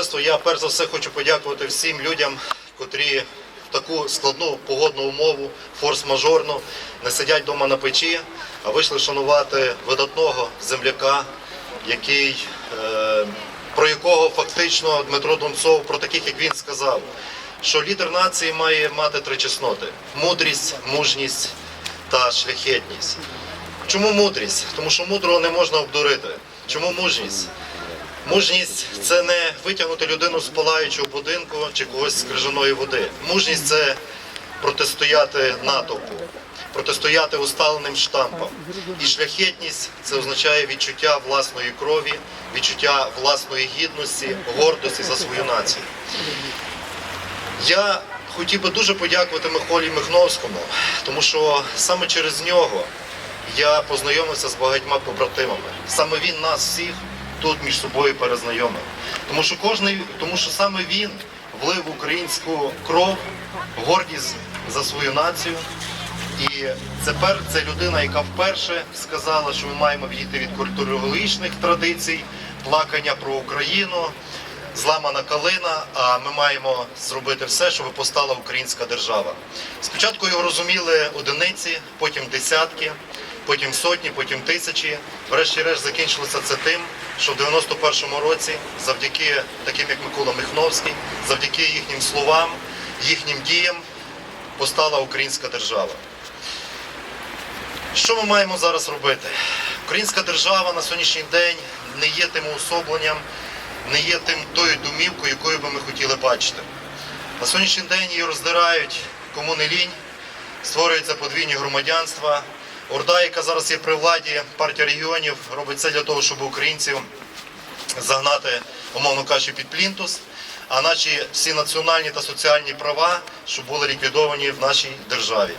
Товариство, я перш за все хочу подякувати всім людям, котрі в таку складну погодну умову, форс-мажорну, не сидять вдома на печі, а вийшли шанувати видатного земляка, який, е, про якого фактично Дмитро Донцов, про таких як він сказав, що лідер нації має мати три чесноти: мудрість, мужність та шляхетність. Чому мудрість? Тому що мудрого не можна обдурити. Чому мужність? Мужність це не витягнути людину з палаючого будинку чи когось з крижаної води. Мужність це протистояти натовпу, протистояти усталеним штампам. І шляхетність це означає відчуття власної крові, відчуття власної гідності, гордості за свою націю. Я хотів би дуже подякувати Миколі Михновському, тому що саме через нього я познайомився з багатьма побратимами. Саме він нас всіх тут між собою перезнайомив. Тому що кожний, тому що саме він влив українську кров, гордість за свою націю. І тепер це людина, яка вперше сказала, що ми маємо відійти від культурологічних традицій, плакання про Україну, зламана калина. А ми маємо зробити все, щоб постала українська держава. Спочатку його розуміли одиниці, потім десятки, потім сотні, потім тисячі. Врешті-решт закінчилося це тим, що в 91-му році, завдяки таким як Микола Михновський, завдяки їхнім словам, їхнім діям, постала українська держава. Що ми маємо зараз робити? Українська держава на сьогоднішній день не є тим уособленням, не є тим тою домівкою, якою би ми хотіли бачити. На сьогоднішній день її роздирають кому не лінь, створюються подвійні громадянства. Орда, яка зараз є при владі, партія регіонів, робить все для того, щоб українців загнати, умовно кажучи, під плінтус, а наші всі національні та соціальні права, щоб були ліквідовані в нашій державі.